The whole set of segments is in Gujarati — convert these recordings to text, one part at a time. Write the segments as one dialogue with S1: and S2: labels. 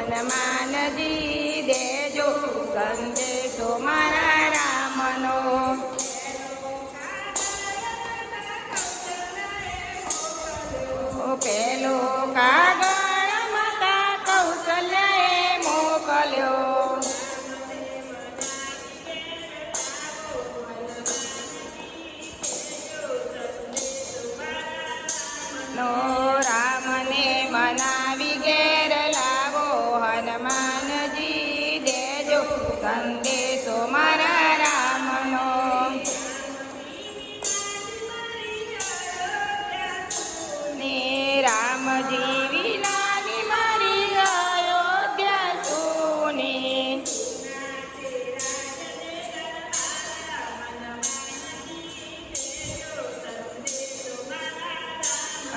S1: હનુમાનજી દેજો સંદેશો મારા રામનો. પેલો કાગળ માતા કૌશલ્ય મોકલ્યો. નો રામને મનાવી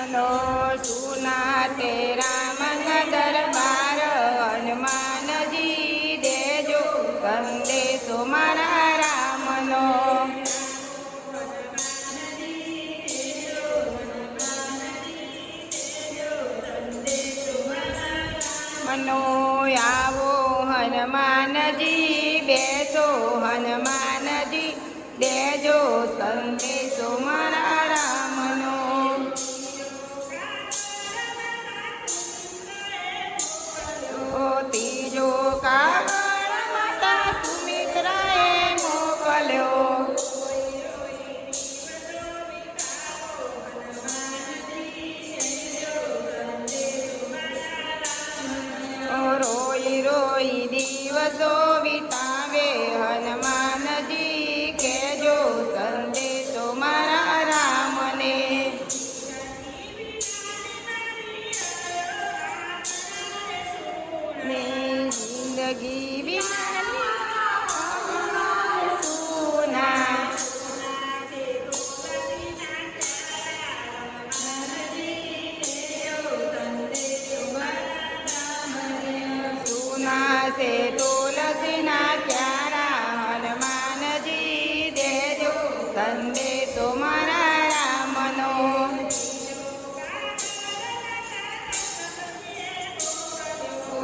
S1: અનો સુના તેરા મન દરબાર હનુમાનજી દેજો સંદેશો મારા રામનો. મનો આવો હનુમાનજી બેસો, હનુમાનજી દેજો સંદેશો જિંદગી વિના સુના સુના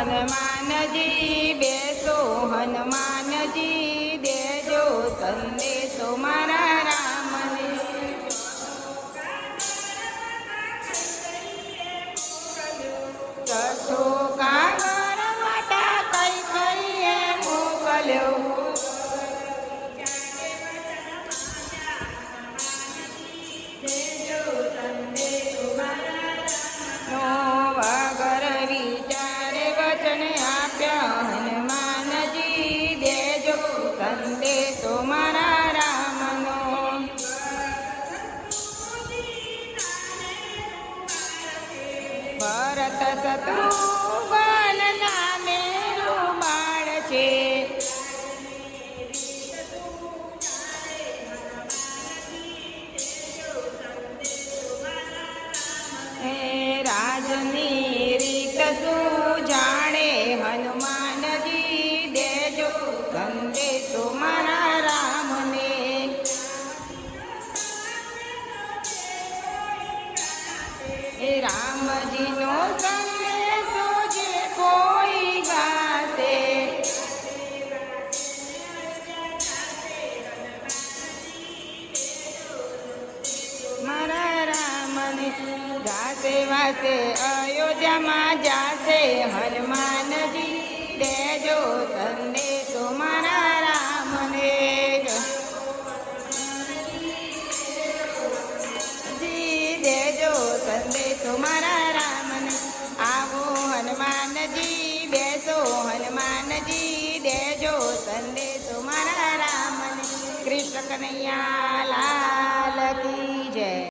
S1: હનુમાનજી બેસો હનુમાનજી દેજો સંદેશો મારા ભરત શત્રુઘ્ન નામે રૂમાળ છે. રાજની રીત શું જાણે હનુમાનજી દેજો સંદેશો મારા ગાશે વાસે અયોધ્યામાં જાશે હનુમાનજી. દેજો સંદેશો મારા રામને જી. દેજો સંદેશો મારા રામને. આવો હનુમાનજી, બેસો હનુમાનજી. દેજો સંદેશો મારા રામને. કૃષ્ણ કનૈયા લાલ કી.